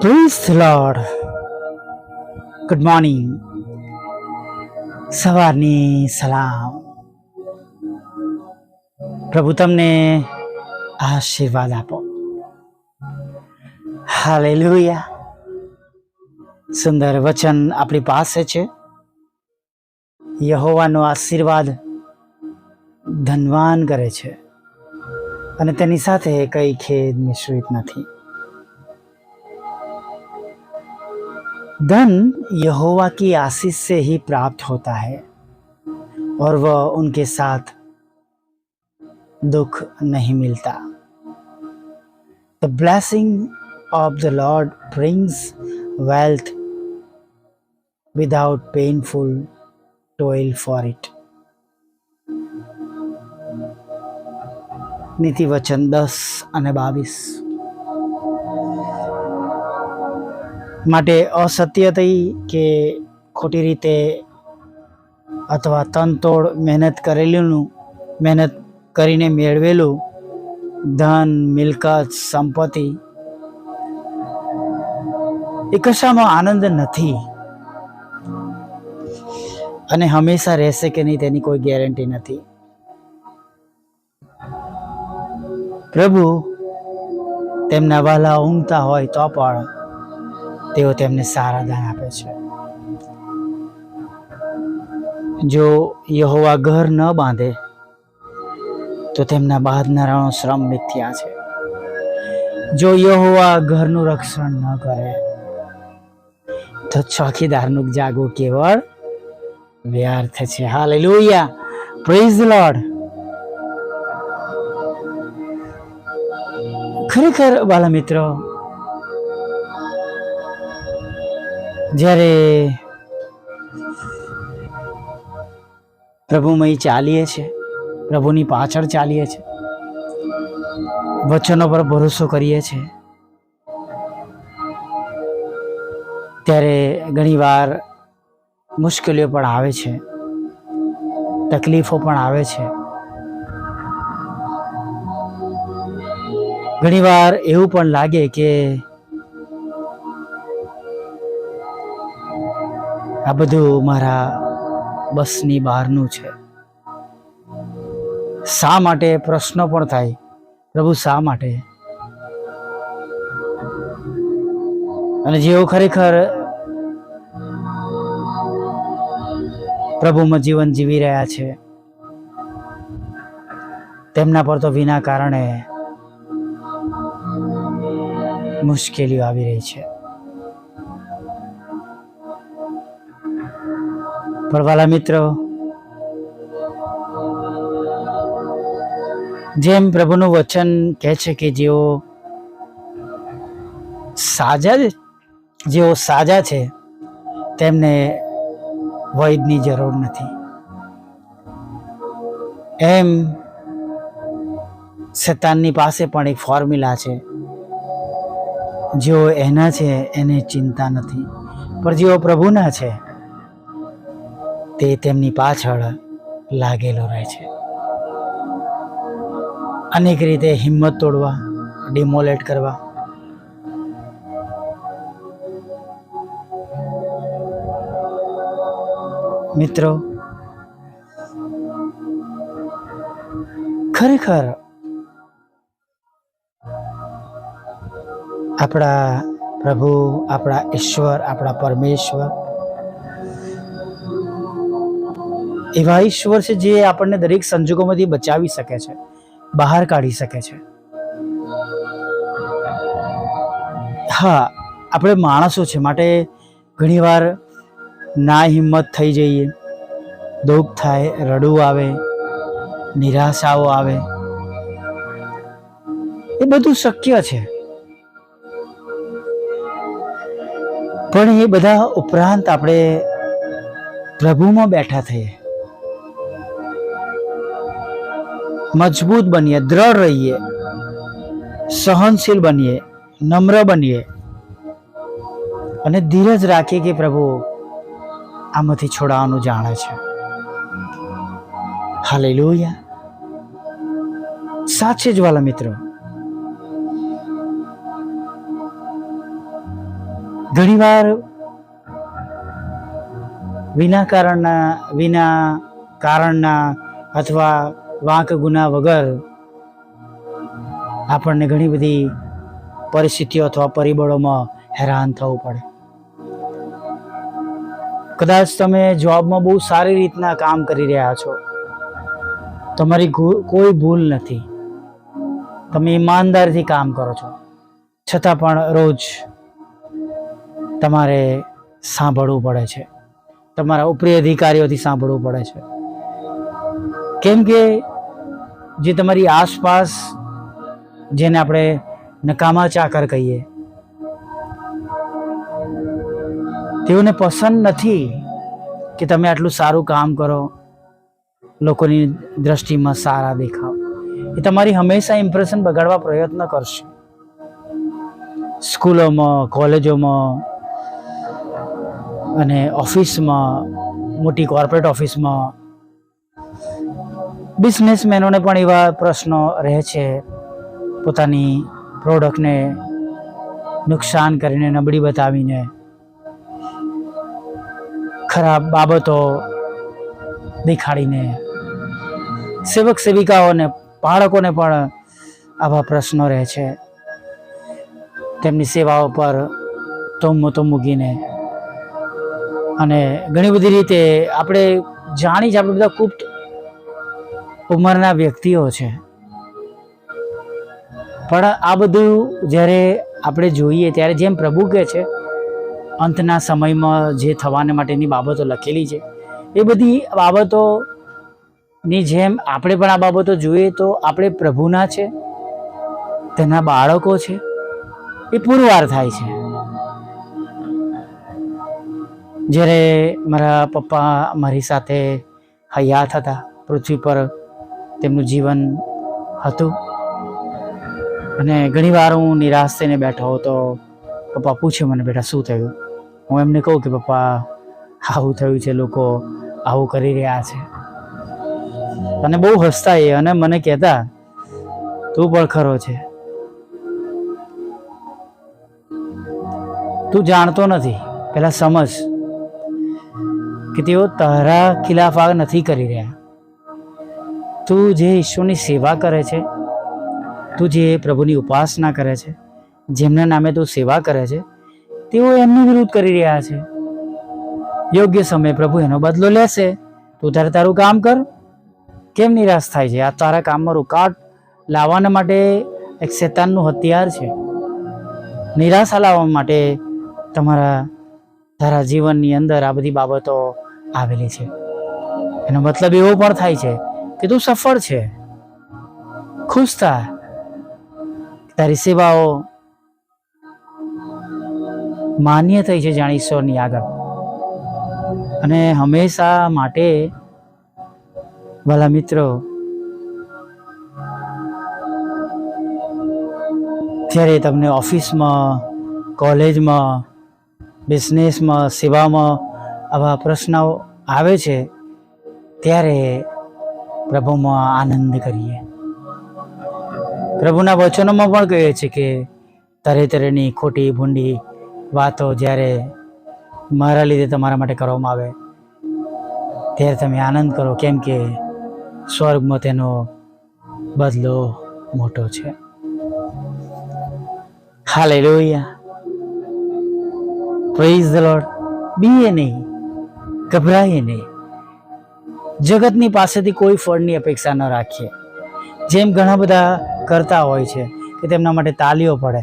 Please lord good morning સવારની સલામ. પ્રભુ તમને આશીર્વાદ આપો. હાલેલુયા સુંદર વચન આપણી પાસે છે. યહોવાનો આશીર્વાદ ધનવાન કરે છે. અને તેની સાથે કંઈ ખેદ મિશ્રિત નથી. धन यहोवा की आशीष से ही प्राप्त होता है और वह उनके साथ दुख नहीं मिलता the blessing of the lord brings wealth without painful toil for it નીતિ વચન દસ અને બાવીસ માટે અસત્યથી કે ખોટી રીતે અથવા તનતોડ મહેનત કરેલું, મહેનત કરીને મેળવેલું ધન, મિલકત, સંપત્તિ, એ કશામાં આનંદ નથી. અને હંમેશા રહેશે કે નહીં તેની કોઈ ગેરંટી નથી. પ્રભુ, તેમના વાલા ઊંઘતા હોય તો પણ તેઓ તેમને સારા દાન આપે છે. જો યહોવા ઘર ન બાંધે, તો તેમના બાંધનારાનો શ્રમ મિથ્યા છે. જો યહોવા ઘરનું રક્ષણ ન કરે, તો ચોકીદારનું જાગવું કેવળ વ્યર્થ છે. હાલેલુયા. પ્રેઝ લોર્ડ ખરેખર બાલા મિત્રો જ્યારે પ્રભુમય ચાલીએ છીએ પ્રભુની પાછળ ચાલીએ છીએ વચનો પર ભરોસો કરીએ છીએ ત્યારે ઘણીવાર મુશ્કેલીઓ પણ આવે છે, તકલીફો પણ આવે છે. ઘણીવાર એવું પણ લાગે કે આ બધું મારા બસની બહારનું છે. શા માટે? પ્રશ્નો પણ થાય. પ્રભુ, શા માટે? અને જેઓ ખરેખર પ્રભુમાં જીવન જીવી રહ્યા છે, તેમના પર તો વિના કારણે મુશ્કેલીઓ આવી રહી છે. પણ વાલા મિત્રો. જેમ પ્રભુનું વચન કહે છે કે જેઓ સાજા જેઓ સાજા છે, તેમને વૈદની જરૂર નથી. એમ શેતાનની પાસે પણ એક ફોર્મ્યુલા છે. જેઓ એના છે, એને ચિંતા નથી. પણ જેઓ પ્રભુના છે તે તેમની પાછળ લાગેલો રહે છે. અનેક રીતે હિંમત તોડવા, ડિમોલેટ કરવા. મિત્રો, ખરેખર આપણા પ્રભુ, આપણા ઈશ્વર, આપણા પરમેશ્વર એવા ઈશ્વર છે જે આપણને દરેક સંજોગોમાંથી બચાવી શકે છે, બહાર કાઢી શકે છે. હા, આપણે માણસો છે માટે ઘણીવાર ના હિંમત થઈ જઈએ, દુઃખ થાય, રડવું આવે, નિરાશાઓ આવે. એ બધું શક્ય છે. પણ એ બધા ઉપરાંત આપણે પ્રભુમાં બેઠા થઈએ. મજબૂત બનીએ, દ્રઢ રહીએ, સહનશીલ બનીએ, નમ્ર બનીએ અને ધીરજ રાખીએ કે પ્રભુ આમાંથી છોડાવાનું જાણે છે. હાલે લોહિયા સાચે જ વાલા મિત્રો. ઘણીવાર વિના કારણના વિના કારણના અથવા વાંક, ગુના વગર આપણને ઘણી બધી પરિસ્થિતિઓ અથવા પરિબળોમાં હેરાન થવું પડે. કદાચ તમે જોબમાં બહુ સારી રીતના કામ કરી રહ્યા છો. તમારી કોઈ ભૂલ નથી. તમે ઈમાનદારીથી કામ કરો છો. છતાં પણ રોજ તમારે સાંભળવું પડે છે. તમારા ઉપરી અધિકારીઓથી સાંભળવું પડે છે. કેમ કે જે તમારી આસપાસ જેને આપણે નકામા ચાકર કહીએ, તેઓને પસંદ નથી કે તમે આટલું સારું કામ કરો, લોકોની દ્રષ્ટિમાં સારા દેખાવ. એ તમારી હંમેશા ઇમ્પ્રેશન બગાડવા પ્રયત્ન કરશે. સ્કૂલોમાં, કોલેજોમાં અને ઓફિસમાં, મોટી કોર્પોરેટ ઓફિસમાં બિઝનેસમેનોને પણ એવા પ્રશ્નો રહે છે. પોતાની પ્રોડક્ટને નુકસાન કરીને નબળી બતાવીને ખરાબ બાબતો દેખાડીને સેવક સેવિકાઓને, બાળકોને પણ આવા પ્રશ્નો રહે છે. તેમની સેવાઓ પર તો મૂકીને અને ઘણી બધી રીતે આપણે જાણી જ આપણે બધા ખૂબ ઉંમરના વ્યક્તિઓ છે. પણ આ બધું જ્યારે આપણે જોઈએ ત્યારે જેમ પ્રભુ કહે છે, અંતના સમયમાં જે થવાને માટેની બાબતો લખેલી છે, એ બધી બાબતોની જેમ આપણે પણ આ બાબતો જોઈએ તો આપણે પ્રભુના છે, તેના બાળકો છે, એ પુરવાર થાય છે. જ્યારે મારા પપ્પા મારી સાથે હયાત હતા, પૃથ્વી પર તેમનું જીવન હતું. અને ઘણીવાર હું નિરાશ થઈને બેઠો હતો પપ્પા પૂછે મને, બેટા, શું થયું? હું એમને કહું કે, પપ્પા, આવું થયું છે, લોકો આવું કરી રહ્યા છે. અને બહુ હસતા એ અને મને કહેતા, તું પણ ખરો છે. તું જાણતો નથી. પહેલાં સમજ કે તેઓ તારા ખિલાફ આ નથી કરી રહ્યા. તું જે ઈશ્વરની સેવા કરે છે, તું જે પ્રભુની ઉપાસના કરે છે, જેમના નામે તું સેવા કરે છે, તેઓ એમનો વિરુદ્ધ કરી રહ્યા છે. યોગ્ય સમયે પ્રભુ એનો બદલો લેશે. તું તારે તારું કામ કર. કેમ નિરાશ થાય છે? આ તારા કામમાં રૂકાટ લાવવાના માટે એક શેતાનનું હથિયાર છે. નિરાશા લાવવા માટે તમારા તારા જીવનની અંદર આ બધી બાબતો આવેલી છે. એનો મતલબ એવો પણ થાય છે કે તું સફળ છે. ખુશ થા. તારી સેવાઓ માન્ય થઈ છે જાણે ઈશ્વરની આગળ. અને હંમેશા માટે વાલા મિત્રો, જ્યારે તમને ઓફિસમાં, કોલેજમાં, બિઝનેસમાં, સેવામાં આવા પ્રશ્નો આવે છે, ત્યારે પ્રભુમાં આનંદ કરીએ. પ્રભુના વચનોમાં પણ કહે છે કે તરે તરેની ખોટી ભૂંડી વાતો જ્યારે મારા લીધે તમારા માટે કરવામાં આવે, ત્યારે તમે આનંદ કરો, કેમ કે સ્વર્ગમાં તેનો બદલો મોટો છે. હાલેલુયા. પ્રેઝ ધ લોર્ડ બીએ નહીં, ગભરાઈએ નહીં. જગતની પાસેથી કોઈ ફળની અપેક્ષા ન રાખીએ. જેમ ઘણા બધા કરતા હોય છે કે તેમના માટે તાલીઓ પડે,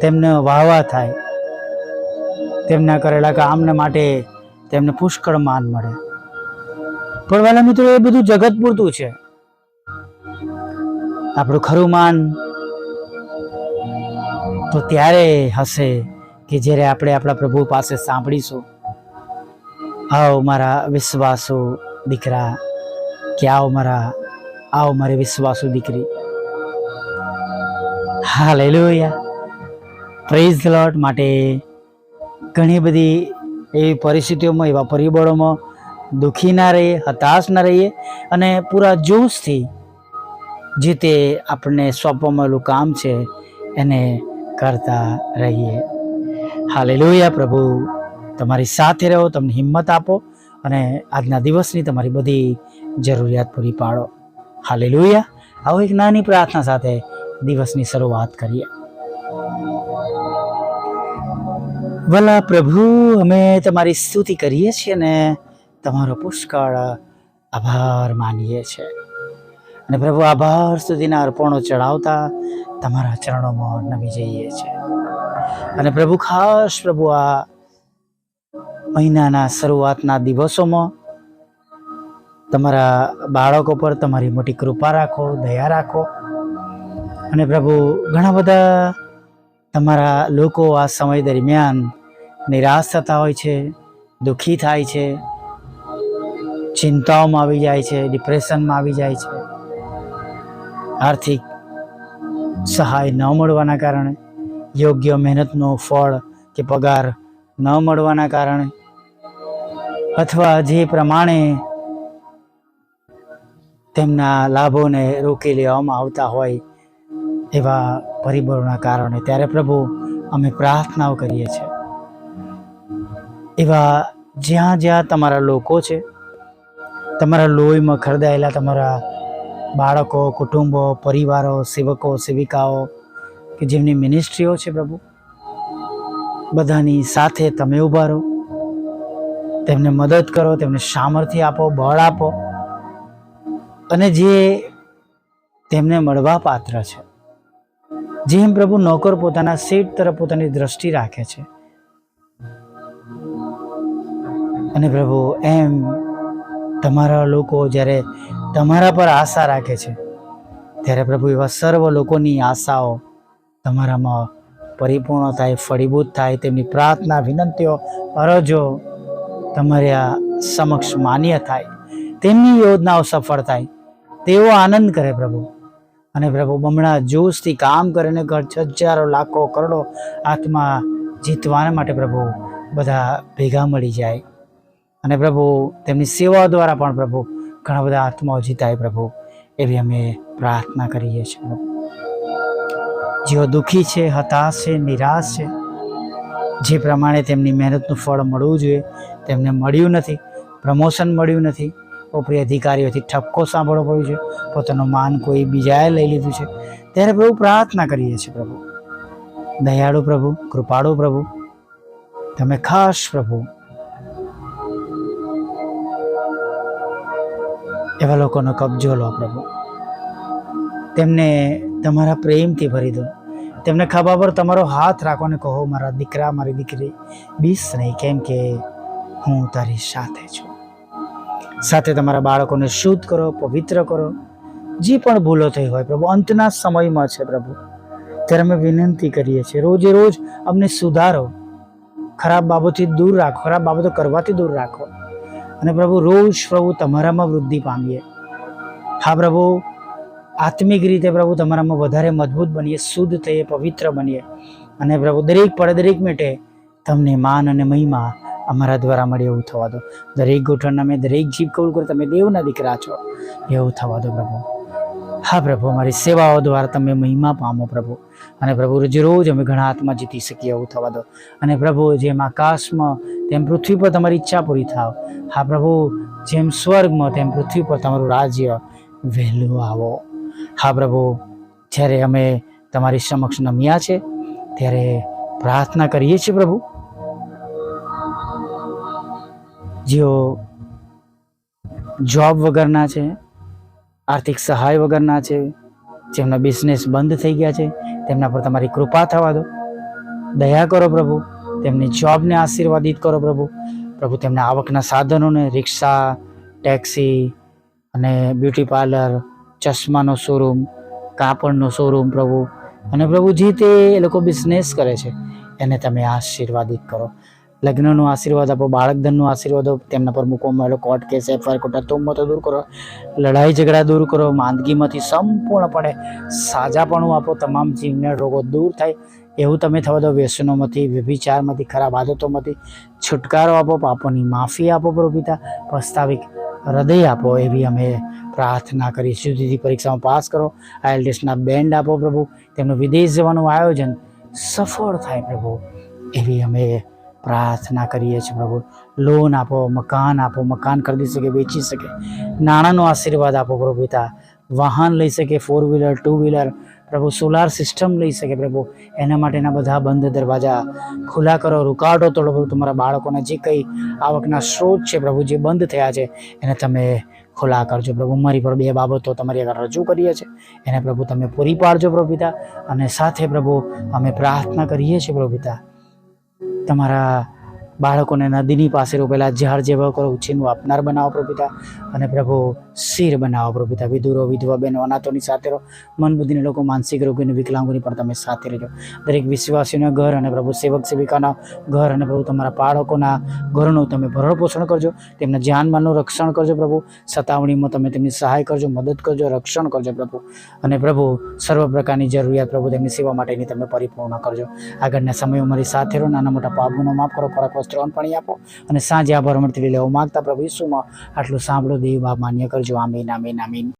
તેમને વાહવા થાય, તેમના કરેલા કામને માટે તેમને પુષ્કળ માન મળે. પણ વાલા મિત્રો, એ બધું જગત પૂરતું છે. આપણું ખરું માન તો ત્યારે હશે કે જ્યારે આપણે આપણા પ્રભુ પાસે સાંભળીશું. આવો મારા વિશ્વાસુ દીકરા કે આવો મારા? આવો મારી વિશ્વાસુ દીકરી. હા, લઈ લોહિયા પ્રેઝ લોટ માટે ઘણી બધી એવી પરિસ્થિતિઓમાં, એવા પરિબળોમાં દુઃખી ના રહીએ, હતાશ ના રહીએ અને પૂરા જોશથી જે તે આપણને સોંપવામાં આવેલું કામ છે, એને કરતા રહીએ. હાલેલુયા પ્રભુ. તમારી સાથે રહો, તમને હિંમત આપો. અને આજના દિવસની તમારી બધી જરૂરિયાત પૂરી પાડો. હાલે હાલેલુયા. આવો એક નાની પ્રાર્થના સાથે દિવસની શરૂઆત કરીએ. ભલા પ્રભુ, અમે તમારી સ્તુતિ કરીએ છીએ ને તમારો પુષ્કળ આભાર માનીએ છીએ. અને પ્રભુ, આભાર સુધીના અર્પણો ચડાવતા તમારા ચરણોમાં નમી જઈએ છીએ. અને પ્રભુ, ખાસ પ્રભુ, આ મહિનાના શરૂઆતના દિવસોમાં તમારા બાળકો પર તમારી મોટી કૃપા રાખો, દયા રાખો. અને પ્રભુ, ઘણા બધા તમારા લોકો આ સમય દરમિયાન નિરાશ થતા હોય છે, દુઃખી થાય છે, ચિંતાઓમાં આવી જાય છે, ડિપ્રેશનમાં આવી જાય છે. આર્થિક સહાય ન મળવાના કારણે, યોગ્ય મહેનતનું ફળ કે પગાર ન મળવાના કારણે અથવા જે પ્રમાણે તેમના લાભોને રોકી લેવામાં આવતા હોય એવા પરિબળોના કારણે ત્યારે પ્રભુ અમે પ્રાર્થનાઓ કરીએ છીએ. એવા જ્યાં જ્યાં તમારા લોકો છે, તમારા લોહીમાં ખરદાયેલા તમારા બાળકો, કુટુંબો, પરિવારો, સેવકો, સેવિકાઓ કે જેમની મિનિસ્ટ્રીઓ છે પ્રભુ, બધાની સાથે તમે ઊભા રહો. તેમને મદદ કરો, તેમને સામર્થ્ય આપો, બળ આપો. અને જે તેમને મળવા પાત્ર છે જેમ પ્રભુ નોકર પોતાના સેટ તરફ પોતાની દ્રષ્ટિ રાખે છે. અને પ્રભુ, એમ તમારા લોકો જ્યારે તમારા પર આશા રાખે છે, ત્યારે પ્રભુ એવા સર્વ લોકોની આશાઓ તમારામાં પરિપૂર્ણ થાય, ફળીભૂત થાય, તેમની પ્રાર્થના, વિનંતીઓ અરજો તમારા સમક્ષ માન્ય થાય, તેમની યોજનાઓ સફળ થાય તેઓ આનંદ કરે પ્રભુ. અને પ્રભુ, બમણા જોશથી કામ કરીને ઘર હજારો લાખો કરોડો આત્મા જીતવાના માટે પ્રભુ બધા ભેગા મળી જાય. અને પ્રભુ, તેમની સેવા દ્વારા પણ પ્રભુ ઘણા બધા આત્માઓ જીતાય પ્રભુ, એવી અમે પ્રાર્થના કરીએ છીએ જેઓ દુઃખી છે, હતાશ છે, નિરાશ છે, જે પ્રમાણે તેમની મહેનતનું ફળ મળવું જોઈએ તેમને મળ્યું નથી, પ્રમોશન મળ્યું નથી. ઉપરી અધિકારીઓથી ઠપકો સાંભળવો પડ્યો છે. પોતાનું માન કોઈ બીજાએ લઈ લીધું છે. ત્યારે પ્રભુ પ્રાર્થના કરીએ છીએ પ્રભુ. દયાળુ પ્રભુ, કૃપાળુ પ્રભુ. તમે ખાસ પ્રભુ. એવા લોકોનો કબજો લો પ્રભુ. તેમને તમારા પ્રેમથી ભરી દો. તેમને ખભા પર તમારો હાથ રાખો અને કહો, મારા દીકરા, મારી દીકરી, બીસ નહીં. કેમ કે હું તારી સાથે છું. સાથે તમારા બાળકોને શુદ્ધ કરો, પવિત્ર કરો. જે પણ ભૂલો થઈ હોય પ્રભુ, અંતના સમયમાં છે પ્રભુ. ત્યારે અમે વિનંતી કરીએ છીએ, રોજે રોજ અમને સુધારો. ખરાબ બાબતથી દૂર રાખો, ખરાબ બાબતો કરવાથી દૂર રાખો. અને પ્રભુ, રોજ પ્રભુ તમારામાં વૃદ્ધિ પામીએ. હા પ્રભુ, આત્મિક રીતે પ્રભુ તમારામાં વધારે મજબૂત બનીએ, શુદ્ધ થઈએ, પવિત્ર બનીએ. અને પ્રભુ, દરેક પડે, દરેક મિનિટે તમને માન અને મહિમા અમારા દ્વારા મળે એવું થવા દો. દરેક ગોઠણના અમે દરેક જીભ કબૂલ કરો તમે દેવના દીકરા છો. એવું થવા દો પ્રભુ. હા પ્રભુ, અમારી સેવાઓ દ્વારા તમે મહિમા પામો પ્રભુ. અને પ્રભુ, રોજ રોજ અમે ઘણા હાથમાં જીતી શકીએ એવું થવા દો. અને પ્રભુ, જેમ આકાશમાં, તેમ પૃથ્વી પર તમારી ઈચ્છા પૂરી થાવ. હા પ્રભુ, જેમ સ્વર્ગમાં, તેમ પૃથ્વી પર તમારું રાજ્ય વહેલું આવો. હા પ્રભુ, જ્યારે અમે તમારી સમક્ષ નમ્યા છે, ત્યારે પ્રાર્થના કરીએ છીએ પ્રભુ. જેઓ જોબ વગરના છે, આર્થિક સહાય વગરના છે, જેમના બિઝનેસ બંધ થઈ ગયા છે, તેમના પર તમારી કૃપા થવા દો. દયા કરો પ્રભુ, તેમની જોબને આશીર્વાદિત કરો પ્રભુ. પ્રભુ, તેમના આવકના સાધનોને રિક્ષા ટેક્સી અને બ્યુટી પાર્લર ચશ્માનો શોરૂમ કાપડનો શોરૂમ પ્રભુ. અને પ્રભુ, જે તે એ લોકો બિઝનેસ કરે છે, એને તમે આશીર્વાદિત કરો. લગ્નનો આશીર્વાદ આપો, બાળકધનનો આશીર્વાદ આપો, તેમના પર મૂકવામાં આવેલો કોર્ટ કેસ એફઆઈઆર કોટા તોમતો દૂર કરો, લડાઈ ઝઘડા દૂર કરો, માંદગીમાંથી સંપૂર્ણપણે સાજાપણું આપો, તમામ જીવના રોગો દૂર થાય, એવું તમે થવા દો, વ્યસનોમાંથી, વ્યભિચારમાંથી, ખરાબ આદતોમાંથી, છુટકારો આપો, પાપોની માફી આપો, પ્રભુ પિતા પ્રસ્તાવિક હૃદય આપો, એવી અમે પ્રાર્થના કરી સુધીથી પરીક્ષામાં પાસ કરો આઈએલટીએસના બેન્ડ આપો, પ્રભુ, તેમનું વિદેશ જવાનું આયોજન સફળ થાય, પ્રભુ, એવી અમે પ્રાર્થના કરીએ છીએ પ્રભુ. લોન આપો, મકાન આપો, મકાન ખરીદી શકે, વેચી શકે. નાણાંનો આશીર્વાદ આપો પ્રભુ પિતા. વાહન લઈ શકે ફોર વ્હીલર ટુ વ્હીલર પ્રભુ સોલાર સિસ્ટમ લઈ શકે પ્રભુ. એના માટેના બધા બંધ દરવાજા ખુલ્લા કરો, રૂકાવટો તોડો પ્રભુ. તમારા બાળકોના જે કંઈ આવકના સ્ત્રોત છે પ્રભુ, જે બંધ થયા છે, એને તમે ખુલ્લા કરજો પ્રભુ. મારી પર બે બાબતો તમારી આગળ રજૂ કરીએ છીએ. એને પ્રભુ તમે પૂરી પાડજો પ્રભુ પિતા. અને સાથે પ્રભુ અમે પ્રાર્થના કરીએ છીએ પ્રભુ પિતા. તમારા બાળકોને નદીની પાસે રોપેલા ઝાડ જેવા કરો ઉછીનું આપનાર બનાવો પ્રભુતા અને પ્રભુ શિર બનાવો પ્રભુતા. વિધુરો, વિધવા બહેનો, અનાથોની સાથે રહો. મન બુદ્ધિને લોકો માનસિક રોગીને વિકલાંગોની પણ તમે સાથે રહેજો. દરેક વિશ્વાસીઓના ઘર અને પ્રભુ સેવક સેવિકાના ઘર અને પ્રભુ તમારા બાળકોના ઘરનું તમે ભરણ પોષણ કરજો. તેમના જાનમાલનું રક્ષણ કરજો પ્રભુ. સતાવણીમાં તમે તેમની સહાય કરજો, મદદ કરજો, રક્ષણ કરજો પ્રભુ. અને પ્રભુ સર્વ પ્રકારની જરૂરિયાત પ્રભુ તેમની સેવા માટેની તમે પરિપૂર્ણ કરજો. આગળના સમયો મારી સાથે રહો. નાના મોટા પાપનો માફ કરો ખોરાક વસ્ત્રો પણ આપો અને સાંજે આ ભરમણથી લેવા માગતા પ્રભુ ઈસુમાં આટલું સાંભળો દેવ બાપ માન્ય કરજો. આમીન આમીન આમીન.